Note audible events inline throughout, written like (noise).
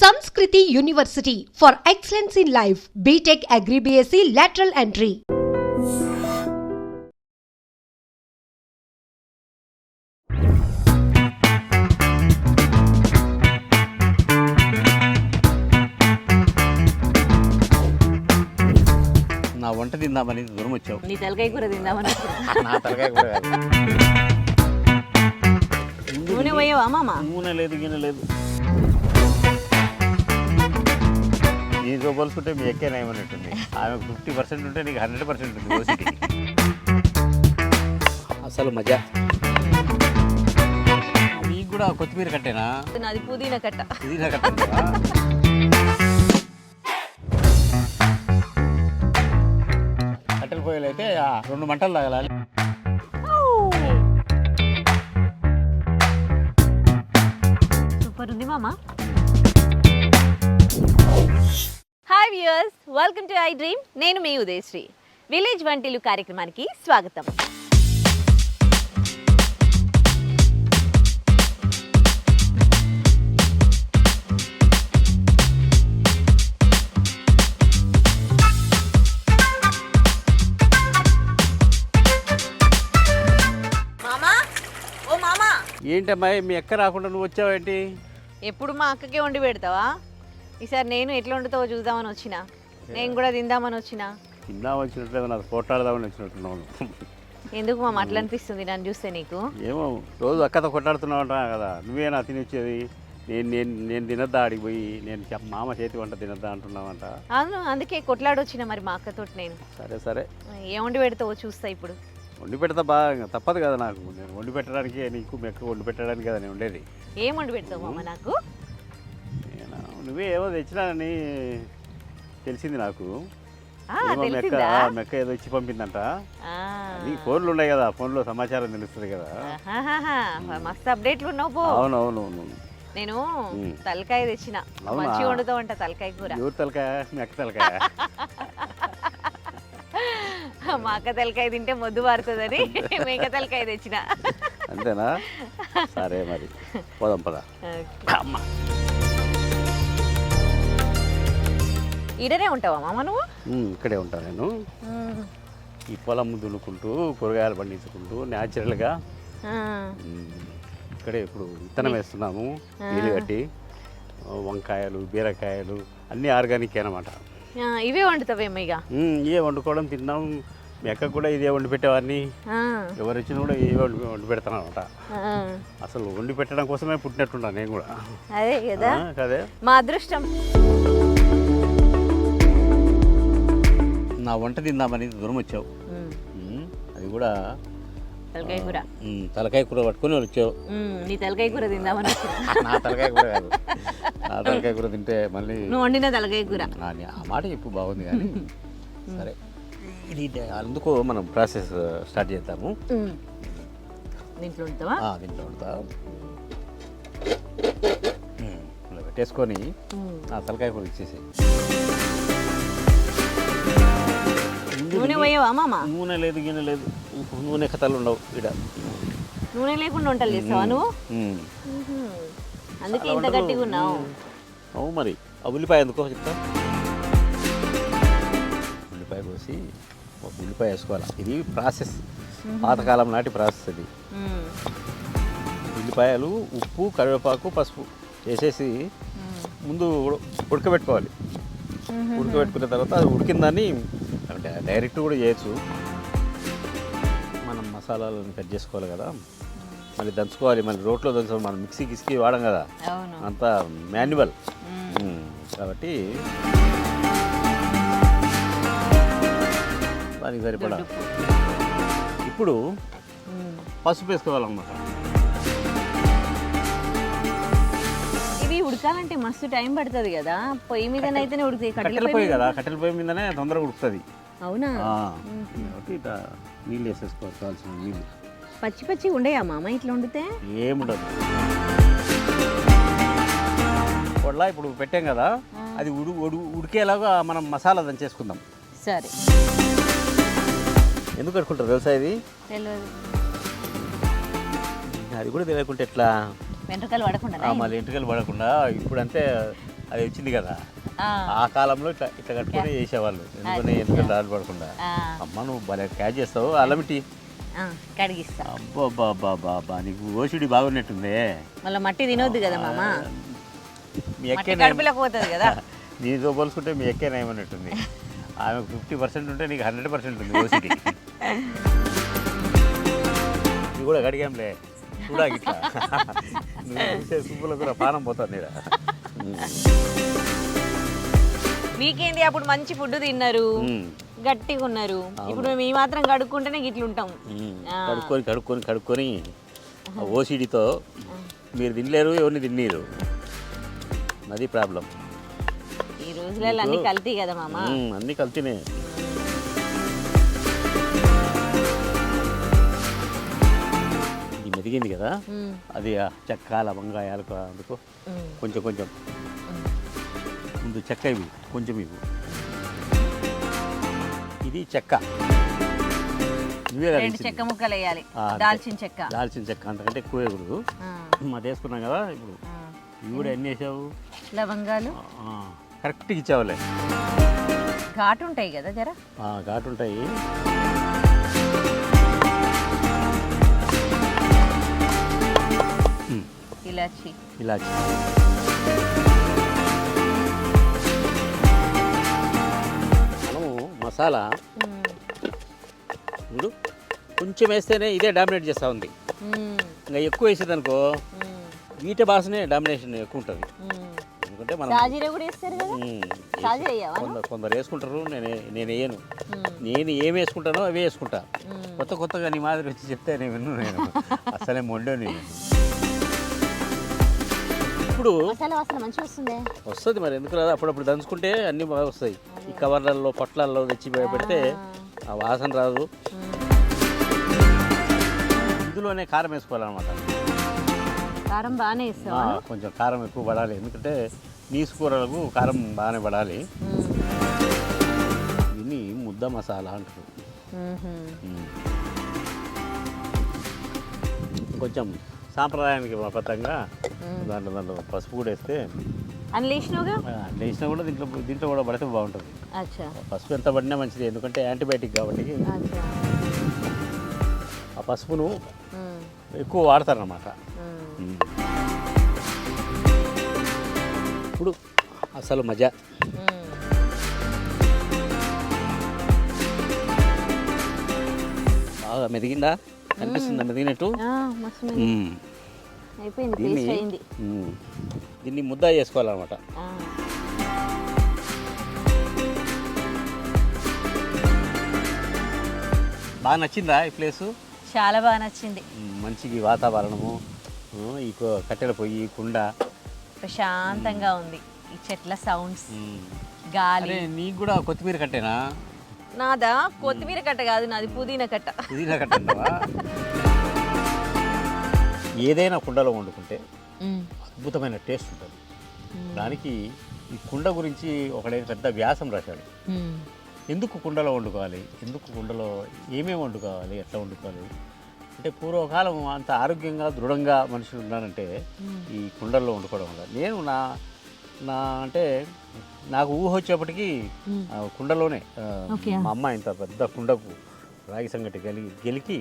Sanskriti university for excellence in life BTech agri BSc lateral entry నా వంట తిందామని దూరం వచ్చావు. నీ తెలకాయ కూర తిందామని. నా తెలకాయ కూర నూనె పోయావా మామ? నూనె లేదు గిన్నె లేదు. నీతో పోల్చుకుంటే మీ ఎక్కే నయమన్నట్టుంది ఆమె ఫిఫ్టీ పర్సెంట్ ఉంటే నీకు హండ్రెడ్ పర్సెంట్ ఓసిటీ అసలు మజా. నీకు కూడా కొత్తిమీర కట్టేనా? నాది పుదీనా కట్ట. పుదీనా కట్టేవా కట్టెల పొయ్యిలు అయితే ఆ రెండు మంటలు తగలాలి సూపర్ ఉంది మామ. Hi viewers welcome to I Dream నేను మీ ఉదయశ్రీ. విలేజ్ వంటిలు కార్యక్రమానికి స్వాగతం. మామా? ఓ మామా. ఏంటమ్మా మీ ఎక్క రాకుండా నువ్వు వచ్చావేంటి? ఎప్పుడు మా అక్కకే వండి పెడతావా? ఈసారి నేను ఎట్లా వండుతావో చూద్దామని వచ్చిన. నేను కూడా తిందామని వచ్చిన. తిందాం నాకు ఎందుకు మామ అట్లా అనిపిస్తుంది నన్ను చూస్తే నీకు? ఏమో రోజు అక్కతో కొట్లాడుతున్నావు అంటా కదా. నువ్వేనా తినొచ్చేది నేను నేను నేను తినద్దా ఆడికి పోయి? నేను చెప్ప- మామ చేతి వంట తినద్దా అంటున్నావంట. అవును అందుకే కొట్లాడొచ్చిన మరి మా అక్కతోటి నేను. సరే సరే. ఏం వండి పెడతావో చూస్తా ఇప్పుడు. వండి పెడతా బాగా తప్పదు కదా నాకు. నేను వండి పెట్టడానికి నీకు మెక్క వండి పెట్టడానికి కదా నేను ఉండేది. ఏం వండి పెడతావు మామ నాకు? నువ్వే ఏవో తెచ్చినానని తెలిసింది నాకు. ఆ, ఏమో మెక్క తెలిసిందా? మెక్క ఏదో ఇచ్చి పంపిందంట. ఆ. నీ ఫోన్లు ఉన్నాయి కదా ఫోన్లో సమాచారం తెలుస్తుంది కదా. మస్తు అప్డేట్లు ఉన్నావు పో. అవునవును నేను ఉమ్. తలకాయ తెచ్చిన. అవునా? మంచిగా వండుతావు అంట తలకాయ కూర. ఎవరు తలకాయ? మెక్క తలకాయ. (laughs) మా అక్క తలకాయ తింటే మొద్దు పారుతుందని (laughs) మేక తలకాయ తెచ్చిన. అంతేనా? సరే మరి. పోదాం పద. (laughs) అమ్మ ఈడనే ఉంటావా మామ నువ్వు? ఇక్కడే ఉంటాను నేను. ఈ పొలం దున్నుకుంటూ కూరగాయలు పండించుకుంటూ న్యాచురల్గా ఇక్కడే ఇప్పుడు విత్తనం వేస్తున్నాము నీళ్ళు కట్టి వంకాయలు బీరకాయలు అన్నీ ఆర్గానిక్ అనమాట ఇవే వండుతావేమో ఇక ఇవే వండుకోవడం తిన్నాం. మీ కూడా ఇదే వండి పెట్టేవాడిని. ఎవరు వచ్చినా కూడా ఇవే వండి వండి పెడతాను అనమాట. అసలు వండి పెట్టడం కోసమే పుట్టినట్టున్నా నేను కూడా. అదే కదే. మా అదృష్టం. నా వంట తిందామని దూరం వచ్చావు. అది కూడా తలకాయ కూర. తలకాయ కూర పట్టుకొని వచ్చావు. నీ తలకాయ కూర తిందామని. (laughs) నా తలకాయ కూర కాదు. నా తలకాయ కూర తింటే మళ్ళీ నువ్వు వండిన తలకాయ కూర. ఆ, మాట చెప్పు బాగుంది కానీ. సరే. ఇది అందుకు మనం ప్రాసెస్ స్టార్ట్ చేద్దాము. దీంట్లో ఉంటావా దీంట్లో ఉంటా పెట్టేసుకొని ఆ తలకాయ కూర ఇచ్చేసి నూనె పోయావా మామ? నూనె లేదు గిన్నె లేదు. నూనె కథలు ఉండవు ఇక్కడ నూనె లేకుండా వంటలు చేస్తావా నువ్వు. అందుకే ఇంత గట్టిగా ఉన్నావు. అవు మరి. ఆ ఉల్లిపాయ ఎందుకో చెప్తా. ఉల్లిపాయ కోసి ఒక ఉల్లిపాయ వేసుకోవాలి. ఇది ప్రాసెస్. పాతకాలం నాటి ప్రాసెస్ ఇది ఉల్లిపాయలు ఉప్పు కరివేపాకు పసుపు వేసేసి ముందు ఉడ- ఉడకబెట్టుకోవాలి. ఉడకబెట్టుకున్న తర్వాత అది ఉడికిందని అంటే డైరెక్ట్ కూడా చేయొచ్చు. మనం మసాలాలను కట్ చేసుకోవాలి కదా. మళ్ళీ దంచుకోవాలి. మళ్ళీ రోట్లో దంచుకోవాలి. మనం మిక్సీ గిస్కి వాడం కదా. అంతా మాన్యువల్. కాబట్టి దానికి సరిపడా. ఇప్పుడు. పసుపు వేసుకోవాలన్నమాట. ఇవి ఉడకాలంటే మస్తు టైం పడుతుంది కదా. పొయ్యి మీదనైతేనే ఉడుకుతాయి. కట్టెల కట్టెల పొయ్యి కదా. కట్టెల పొయ్యి మీదనే తొందరగా ఉడుకుతుంది. అవునా? కాబట్టి ఇట్లా నీళ్ళు వేసేసుకోవాల్సిన నీళ్ళు. పచ్చి పచ్చి ఉండయా మామ ఇట్లా వండితే? ఏముండదు. పొడలా ఇప్పుడు పెట్టాం కదా అది ఉడు ఉడు ఉడికేలాగా మనం మసాలా దంచేసుకుందాం సరే. ఎందుకు కట్టుకుంటారు తెలుసా ఇది? తెలియదు అది కూడా తెలియకుంటే ఎట్లా? వెంట్రుకలు పడకుండా ఆ, మళ్ళీ ఇంటికెళ్ళి పడకుండా ఇప్పుడు అంతే అది వచ్చింది కదా. ఆ, కాలంలో ఇట్లా ఇట్లా కట్టుకొని చేసేవాళ్ళు. ఎందుకంటే ఎందుకంటే దాడి పడకుండా అమ్మ నువ్వు భలే క్యాచ్ చేస్తావు. అల్లమిటి ఆ, కడిగిస్తా. అబ్బా బాబా నీకు ఓసిడి బాగున్నట్టుందే. మళ్ళీ మట్టి తినొద్దు కదా మామ? మీ ఎక్కే పోతుంది కదా. (laughs) నీతో పోల్చుకుంటే మీ ఎక్కే నయమన్నట్టుంది. ఆమె ఫిఫ్టీ పర్సెంట్ ఉంటే నీకు హండ్రెడ్ పర్సెంట్ ఉంది ఓసిడి. (laughs) ఇది కూడా కడిగాంలే. చూడా ఇట్లా (laughs) నువ్వు చూసే సుబ్బులో కూడా పానం పోతుంది. మీకేంది అప్పుడు మంచి ఫుడ్ తిన్నారు. గట్టిగా ఉన్నారు. ఇప్పుడు మేము ఈ మాత్రం కడుక్కుంటేనే. ఆ. కడుక్కొని కడుక్కొని కడుక్కొని ఓసిడితో మీరు తినలేరు ఎవరిని తిన్నీరు. అది ప్రాబ్లం. ఈ రోజులలో అన్ని కల్తీ కదా మామ. అన్నీ కలిసినే ఇది మెదిగింది కదా అది ఆ చెక్క లవంగ యాలక అందుకు కొంచెం కొంచెం. ముందు చెక్క ఇవి కొంచెం ఇవి. ఇది చెక్క. రెండు. చెక్క ముక్కలు వేయాలి. దాల్చిన చెక్క. దాల్చిన చెక్క అంతకంటే ఎక్కువ వేయకూడదు. ఆ, అది వేసుకున్నాం కదా ఇప్పుడు. ఇవి కూడా ఎన్ని వేసావు? లవంగాలు. కరెక్ట్గా ఇచ్చావులే. ఘాటు ఉంటాయి కదా జర. ఆ, ఘాటు ఉంటాయి. ఉమ్, ఇలాచి. మసాలా. ఇప్పుడు కొంచెం వేస్తేనే ఇదే డామినేట్ చేస్తూ ఉంది. ఇంకా ఎక్కువ వేసేదనుకో ఉమ్, వీటి భాషనే డామినేషన్ ఎక్కువ ఉంటుంది. ఎందుకంటే మనం కొందరు కొందరు వేసుకుంటారు నేను నేను వేయను. నేను ఏం వేసుకుంటానో అవే వేసుకుంటా. కొత్త కొత్తగా నీ మాదిరి వచ్చి చెప్తే నేను విన్ను నేను. (laughs) అసలే మొండో నేను. ఇప్పుడు మసాలా వాసన మంచిగా వస్తుంది. వస్తుంది మరి ఎందుకు రాదు? అప్పుడప్పుడు దంచుకుంటే అన్నీ బాగా వస్తాయి. ఈ కవర్లలో పొట్లాల్లో తెచ్చి పెడితే ఆ వాసన రాదు. ఇందులోనే కారం వేసుకోవాలన్నమాట. కారం బాగానే ఆ, కొంచెం కారం ఎక్కువ పడాలి. ఎందుకంటే నీసు కూరలకు కారం బాగానే పడాలి. దీన్ని ముద్ద మసాలా అంటారు. కొంచెం సాంప్రదాయానికి బద్ధంగా దాంట్లో దాంట్లో పసుపు కూడా వేస్తే ఆ, వేసినా కూడా దీంట్లో దీంట్లో కూడా పడితే బాగుంటుంది. పసుపు ఎంత పడినా మంచిది ఎందుకంటే యాంటీబయాటిక్ కాబట్టి ఆ పసుపును ఎక్కువ. ఉమ్. ఇప్పుడు అసలు మజా. బాగా మెదిగిందా? ఉంది. ఉమ్. అయిపోయింది దీన్ని ముద్ద చేసుకోవాలన్నమాట. బాగా నచ్చిందా ఈ ప్లేసు? చాలా బాగా నచ్చింది. ఈ వాతావరణము. ఈ కట్టెల పొయ్యి కుండ. ప్రశాంతంగా ఉంది. ఈ చెట్ల సౌండ్స్. గాలి. నీకు కూడా కొత్తిమీర కట్టేనా? నాదా? కొత్తిమీర కట్ట కాదు నాది పుదీనా కట్ట. పుదీనా కట్టంటావా ఏదైనా కుండలో వండుకుంటే అద్భుతమైన టేస్ట్ ఉంటుంది. దానికి ఈ కుండ గురించి ఒకడే పెద్ద వ్యాసం రాశాడు. ఎందుకు కుండలో వండుకోవాలి? ఎందుకు కుండలో ఏమేమి వండుకోవాలి? ఎట్లా వండుకోవాలి? అంటే పూర్వకాలం అంత ఆరోగ్యంగా దృఢంగా మనుషులు ఉన్నారంటే ఈ కుండల్లో వండుకోవడం వల్ల. నేను నా నా అంటే నాకు ఊహ వచ్చేప్పటికి కుండలోనే. మా అమ్మ ఇంత పెద్ద కుండకు రాగి సంగటి గెలి గెలికి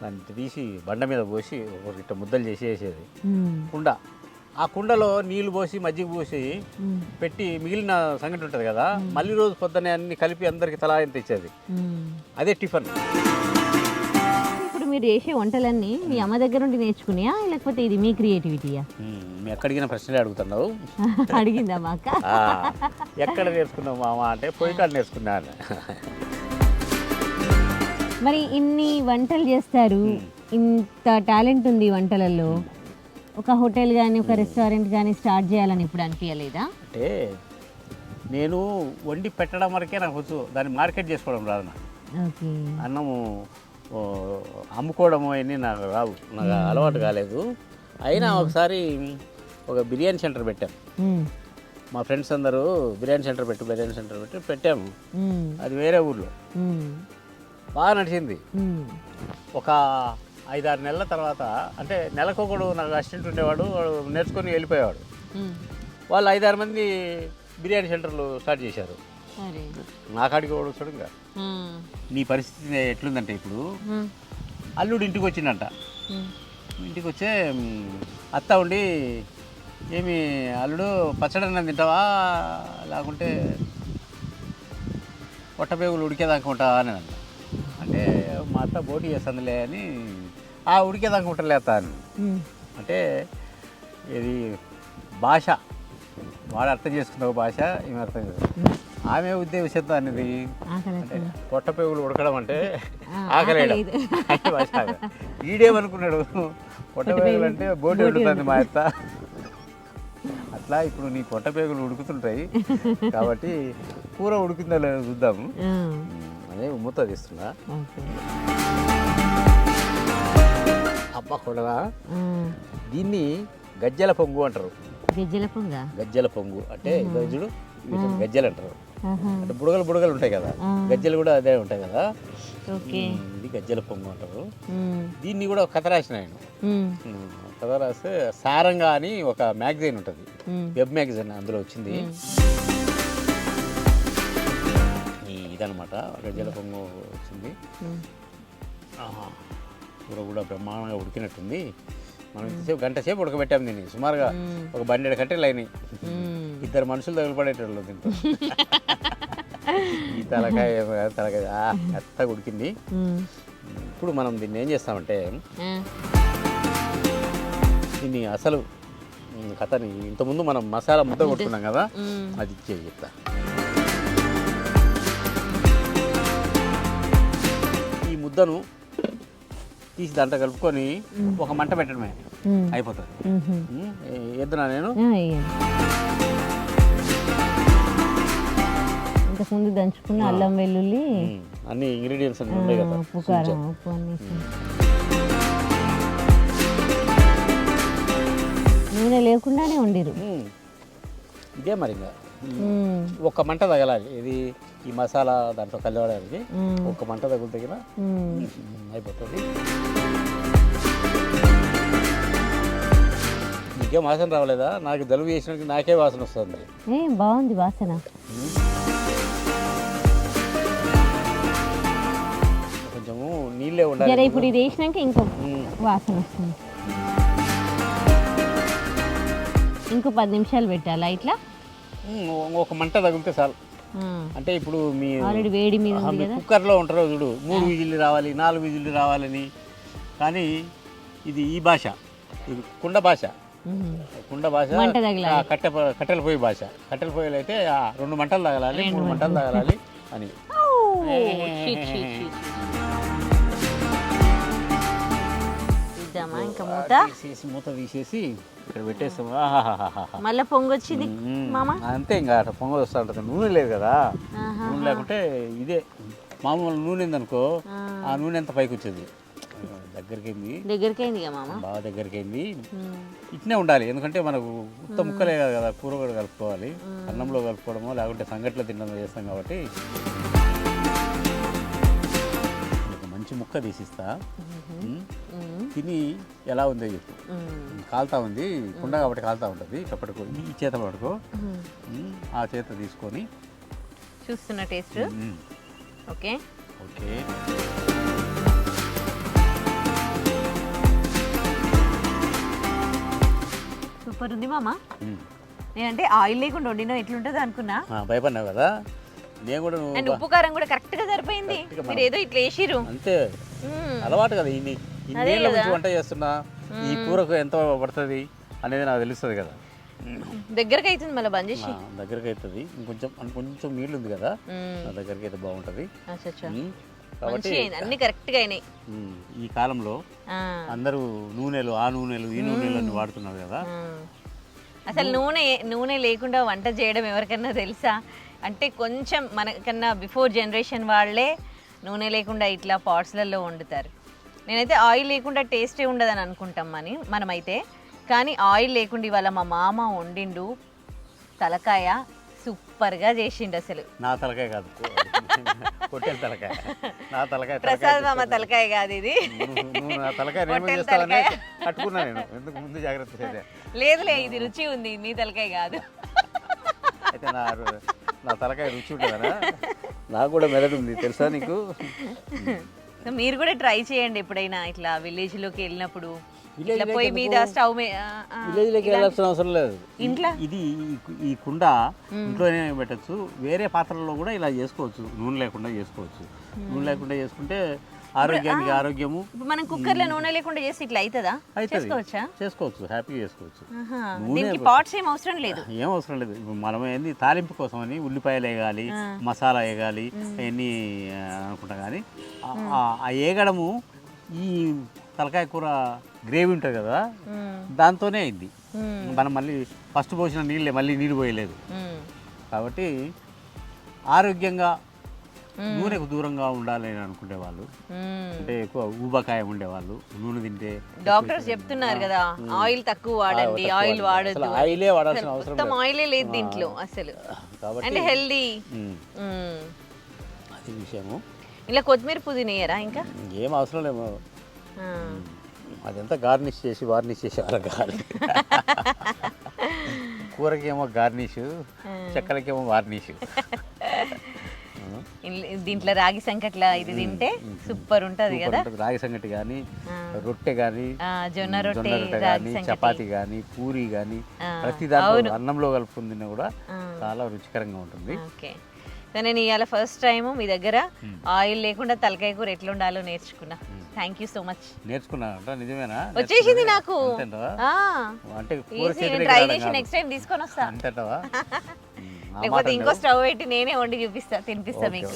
దాన్ని తీసి బండ మీద పోసి ఒక ఇట్ట ముద్దలు చేసి వేసేది కుండ. ఆ కుండలో నీళ్ళు పోసి మజ్జిగ పోసి పెట్టి మిగిలిన సంగటి ఉంటుంది కదా మళ్ళీ రోజు పొద్దున్నే అన్ని కలిపి అందరికి తలా ఎంత ఇచ్చేది. అదే టిఫిన్. ఇప్పుడు మీరు చేసే వంటలన్నీ మీ అమ్మ దగ్గర నుండి నేర్చుకున్నాయా లేకపోతే ఇది మీ క్రియేటివిటీయా? ఎక్కడిగిన ప్రశ్నలే అడుగుతున్నావు? (laughs) అడిగిందా మా అక్క ఎక్కడ నేర్చుకున్నావు మామ అంటే పొయ్యి కాడ నేర్చుకున్నాను. మరి ఇన్ని వంటలు చేస్తారు. ఇంత టాలెంట్ ఉంది వంటలలో. ఒక హోటల్ కానీ ఒక రెస్టారెంట్ కానీ స్టార్ట్ చేయాలని ఇప్పుడు అనిపించలేదా అంటే నేను వండి పెట్టడం వరకే నాకు వచ్చు దాన్ని మార్కెట్ చేసుకోవడం రాదు నాకు. అన్నము అమ్ముకోవడము అవన్నీ నాకు రావు. నాకు అలవాటు కాలేదు. అయినా ఒకసారి ఒక బిర్యానీ సెంటర్ పెట్టాం. మా ఫ్రెండ్స్ అందరూ బిర్యానీ సెంటర్ పెట్టి బిర్యానీ సెంటర్ పెట్టి పెట్టాము అది వేరే ఊర్లో. బాగా నడిచింది. ఒక ఐదారు నెలల తర్వాత అంటే నెలకొకడు నాకు అసిస్టెంట్ ఉండేవాడు వాడు నేర్చుకొని వెళ్ళిపోయేవాడు. వాళ్ళు ఐదారు మంది బిర్యానీ సెంటర్లు స్టార్ట్ చేశారు. సరే. నా కాడికి కూడా వచ్చాడు ఇంకా? నీ పరిస్థితి ఎట్లుందంటే ఇప్పుడు? అల్లుడు ఇంటికి వచ్చిండంట. ఉమ్. ఇంటికి వచ్చే అత్త ఉండి ఏమి అల్లుడు పచ్చడి అన్నం తింటావా? లేకుంటే పొట్టపేగులు ఉడికేదాకా ఉంటావా అని అన్న అంటే మా అత్త పోటీ చేస్తుందిలే అని ఆ ఉడికేదాకా ఉంటలే అత్త అని. అంటే ఇది భాష వాడు అర్థం చేసుకున్న ఒక భాష ఈమె అర్థం చేసుకుంది ఆమె ఉద్దేశంతో అనేది అంటే పొట్టపేగులు ఉడకడం అంటే ఆకలేయడం కాదు. ఈడేమనుకున్నాడు? (laughs) పొట్టపేగులు అంటే బోటి వండుతుంది మా అత్త. అట్లా ఇప్పుడు నీ పొట్టపేగులు ఉడుకుతుంటాయి. కాబట్టి కూర ఉడికిందో లేదో చూద్దాము అదే మూత తీస్తున్నా. అబ్బా కొడరా ఆ, దీన్ని గజ్జల పొంగు అంటారు. గిజ్జల పొంగ? గజ్జల పొంగు. అంటే వీటిని గజ్జలు అంటారు. అంటే బుడగలు బుడగలు ఉంటాయి కదా. గజ్జలు కూడా అదే ఉంటాయి కదా. ఇది గజ్జల పొంగు అంటారు. దీన్ని కూడా కథ రాసిన ఆయన కథ రాస్తే సారంగా అని ఒక మ్యాగజైన్ ఉంటుంది. వెబ్ మ్యాగజైన్ అందులో వచ్చింది. ఇదనమాట గజ్జల పొంగు వచ్చింది. కూర కూడా బ్రహ్మాండంగా ఉడికినట్టుంది. మనం ఇంతసేపు గంట సేపు ఉడకబెట్టాము దీన్ని. సుమారుగా. ఒక బండెడు కట్టెలు అయినాయి మ్మ్. ఇద్దరు మనుషులు తగులుపడేటోళ్ళు దీంతో ఈ తలకాయ తలకాయ. మెత్తగా ఉడికింది. ఇప్పుడు మనం దీన్ని ఏం చేస్తామంటే దీన్ని అసలు కథని ఇంతకుముందు మనం మసాలా ముద్ద కొట్టుకున్నాం కదా. అది ఇచ్చేది చెప్తా. ఈ ముద్దను తీసి దాంట్లో కలుపుకొని ఒక మంట పెట్టడమే. అయిపోతుంది. ఎద్దునా నేను. ఇంతకుముందు దంచుకున్న అల్లం వెల్లుల్లి అన్ని ఇంగ్రీడియంట్స్ అన్ని ఉన్నాయి కదా. ఉప్పు కారం ఉప్పు అన్ని నూనె లేకుండానే వండిరు. ఇదే మరి ఇంకా. ఒక్క మంట తగలాలి. ఇది ఈ మసాలా దాంట్లో కలవడానికి. ఒక్క మంట తగులు తగిన. అయిపోతుంది. నీకేం వాసన రావలేదా? నాకు జలుబు చేసినట్టు నాకే వాసన వస్తుంది. బాగుంది వాసన. కొంచెము నీళ్ళే ఉండాలి ఇప్పుడు ఇది వేసినాక ఇంకో వాసన వస్తుంది. ఇంకో పది నిమిషాలు పెట్టాలా ఇట్లా? ఒక మంట తగిలితే చాలు. అంటే ఇప్పుడు మీ ఆల్రెడీ వేడి మీద కుక్కర్లో ఉంటారో చూడు మూడు విజిల్లు రావాలి నాలుగు విజిల్లు రావాలని. కానీ ఇది ఈ భాష ఇది కుండ భాష. కుండ భాష కట్టె కట్టెల పొయ్యి భాష. కట్టెల పొయ్యిలు అయితే రెండు మంటలు తగలాలి మూడు మంటలు తగలాలి అని. మూత తీసేసి మూత తీసేసి ఇక్కడ పెట్టేస్తాం. మళ్ళీ పొంగొచ్చింది మ్మ్. మామ? అంతే ఇంకా అట్లా పొంగ వస్తూ ఉంటుంది నూనె లేదు కదా. నూనె లేకుంటే ఇదే. మామూలు నూనె ఉందనుకో ఆ. నూనె ఎంత పైకి వచ్చేది దగ్గరికి అయింది దగ్గరికి అయింది మామ? బాగా దగ్గరికి అయింది మ్మ్. ఇట్నే ఉండాలి. ఎందుకంటే మనకు ఉత్త ముక్కలే కాదు కదా కూర కూడా కలుపుకోవాలి అన్నంలో కలుపుకోవడమో లేకుంటే సంగట్లో తినడమో చేస్తాం కాబట్టి. మంచి ముక్క తీసిస్తా. తిని ఎలా ఉందో చెప్పు. కాలుతా ఉంది కుండ కాబట్టి కాలుతా ఉంటుంది. ఇట్లా పట్టుకో ఈ చేత. ఉమ్, ఆ చేత తీసుకొని. చూస్తున్న టేస్ట్? ఓకే. ఓకే. సూపర్ ఉంది మామ. నేనంటే ఆయిల్ లేకుండా వండినా ఎట్లుంటుంది అనుకున్నా. భయపడినావు కదా. నేను కూడా ఉప్పు కారం కూడా కరెక్ట్గా సరిపోయింది మీరు ఏదో ఇట్లా వేసిరు అంతే. అలవాటు కదా ఇన్ని. నుంచి వంట చేస్తున్నా ఈ కూరకు ఎంత పడుతుంది అనేది నాకు తెలుస్తుంది కదా. దగ్గరకు అవుతుంది మళ్ళీ బంద్ చేసి దగ్గరికి అవుతుంది ఇంకొంచెం కొంచెం నీళ్ళు ఉంది కదా నా దగ్గరికి అయితే బాగుంటుంది కాబట్టి అన్ని కరెక్ట్గా అయినాయి ఈ కాలంలో అందరూ నూనెలు ఆ నూనెలు ఈ నూనెలు అన్ని వాడుతున్నారు కదా. అసలు నూనె నూనె లేకుండా వంట చేయడం ఎవరికన్నా తెలుసా? అంటే కొంచెం మనకన్నా బిఫోర్ జనరేషన్ వాళ్ళే నూనె లేకుండా ఇట్లా పాట్స్లలో వండుతారు. నేనైతే ఆయిల్ లేకుండా టేస్టే ఉండదని అనుకుంటాం అని మనమైతే. కానీ ఆయిల్ లేకుండా ఇవాళ మా మామ వండిండు తలకాయ సూపర్గా చేసిండు అసలు. నా తలకాయ కాదు. పొట్టేలు తలకాయ. నా తలకాయ ప్రసాద్ మామ తలకాయ కాదు ఇది. నా తలకాయ. కట్టుకున్నా నేను. ఎందుకు ముందు జాగ్రత్త లేదులే ఇది రుచి ఉంది మీ తలకాయ కాదు. అయితే నా తలకాయ రుచి ఉంటుందనా? నాకు కూడా మెదడు ఉంది తెలుసా నీకు? సో మీరు కూడా ట్రై చేయండి ఎప్పుడైనా ఇట్లా విలేజ్లోకి వెళ్ళినప్పుడు. ఇట్లా పొయ్యి మీద? స్టవ్ మీద విలేజ్లోకి వెళ్ళాల్సిన అవసరం లేదు. ఇంట్లో? ఇది ఈ ఈ కుండ ఇంట్లోనే పెట్టచ్చు. వేరే పాత్రల్లో కూడా ఇలా చేసుకోవచ్చు. నూనె లేకుండా చేసుకోవచ్చు. నూనె లేకుండా చేసుకుంటే ఆరోగ్యానికి ఆరోగ్యము. మనం కుక్కర్లో నూనె లేకుండా చేసి ఇట్లా అవుతుందా? చేసుకోవచ్చా? చేసుకోవచ్చు. హ్యాపీగా చేసుకోవచ్చు. దీనికి పాట్స్ ఏం అవసరం లేదు. (laughs) ఏం అవసరం లేదు. మనం ఏంది తాలింపు కోసం అని ఉల్లిపాయలు వేగాలి మసాలా వేగాలి అవన్నీ అనుకుంటాం కానీ ఆ- వేగడము ఈ తలకాయ కూర గ్రేవీ ఉంటుంది కదా. దాంతోనే అయింది. మనం మళ్ళీ ఫస్ట్ పోసిన నీళ్ళే మళ్ళీ నీళ్ళు పోయలేదు. కాబట్టి ఆరోగ్యంగా నూనెకు దూరంగా ఉండాలి అని అనుకునే వాళ్ళు. అంటే ఎక్కువ ఊబకాయం ఉండేవాళ్ళు. నూనె తింటే డాక్టర్స్ చెప్తున్నారు కదా ఆయిల్ తక్కువ వాడండి ఆయిల్ వాడద్దు. ఆయిలే వాడాల్సిన అవసరం మొత్తం ఆయిలే లేదు దీంట్లో అసలు. అంటే హెల్దీ అది విషయము. ఇలా కొత్తిమీర పుదీనా వేయరా ఇంకా? ఏం అవసరం లేము. అదంతా గార్నిష్ చేసి వార్నిష్ చేసి అలా గాలి. (laughs) కూరకేమో గార్నిష్ చెక్కలకేమో వార్నిష్. (laughs) దీంట్లో రాగి సంకట్ల ఇది తింటే సూపర్ ఉంటది కదా. రాగి సంగటి కానీ. రొట్టె కానీ ఆ, జొన్న రొట్టె కానీ సంకటి. చపాతి కానీ పూరి కానీ ఆ, ప్రతి దాంట్లో అన్నంలో కలుపుకుని తిన్నా కూడా. చాలా రుచికరంగా ఉంటుంది. నేను ఇవాళ ఫస్ట్ టైం మీ దగ్గర ఆయిల్ లేకుండా తలకాయ కూర ఎట్లా ఉండాలో నేర్చుకున్నా థ్యాంక్ యూ సో మచ్ నేర్చుకున్నానంట నిజమేనా? వచ్చేసింది నాకు. అంటే ట్రై చేసి. నెక్స్ట్ టైం తీసుకొని వస్తా. అంతేంటవా? (laughs) లేకపోతే ఇంకో స్టవ్ పెట్టి నేనే వండి చూపిస్తా తినిపిస్తా మీకు.